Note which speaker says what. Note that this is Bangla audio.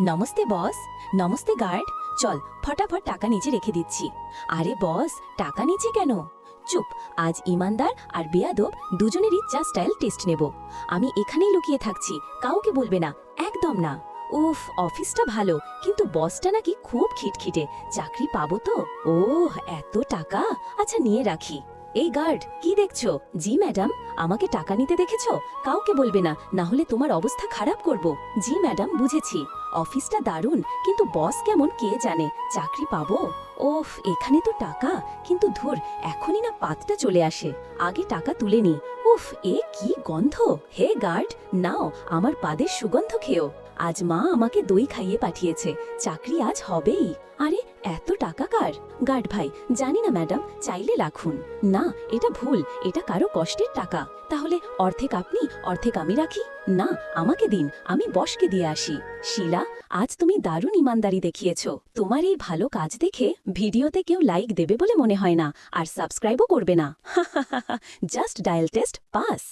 Speaker 1: নমস্তে বস, নমস্তে গার্ড। চল, ফটাফট টাকা নিচে রেখে দিচ্ছি। আরে বস, টাকা নিচে কেন? চুপ, আজ ইমানদার আর বেয়াদব দুজনেরই চা স্টাইল টেস্ট নেব। আমি এখানেই লুকিয়ে থাকছি, কাউকে বলবে না, একদম না। উফ, অফিসটা ভালো, কিন্তু বসটা নাকি খুব খিটখিটে। চাকরি পাবো তো? ওহ, এত টাকা? আচ্ছা নিয়ে রাখি। এই গার্ড, কি দেখছ? জি, ম্যাডাম। আমাকে টাকা নিতে দেখেছ? কাউকে বলবে না না হলে তোমার অবস্থা খারাপ করব। জি, ম্যাডাম, বুঝেছি। অফিসটা দারুণ, কিন্তু বস কেমন কে জানে? চাকরি পাবো? ওফ, এখানে তো টাকা। কিন্তু ধুর, এখনই না পাতটা চলে আসে। আগে টাকা তুলে নি। উফ, এ কি গন্ধ। হে গার্ড, নাও, আমার পাদের সুগন্ধ খেও। আজ মা আমাকে দই খাইয়ে পাঠিয়েছে। চাকরি আজ হবেই। আরে, এত টাকা গার্ড ভাই, জানি না ম্যাডাম, চাইলে রাখুন। না, এটা ভুল, এটা কারও কষ্টের টাকা। তাহলে অর্ধেক আপনি, অর্ধেক আমি রাখি? না, আমাকে দিন, আমি বসকে দিয়ে আসি। শিলা, আজ তুমি দারুণ ইমানদারি দেখিয়েছ। তোমার এই ভালো কাজ দেখে ভিডিওতে কেউ লাইক দেবে বলে মনে হয় না, আর সাবস্ক্রাইবও করবে না। Just dial test pass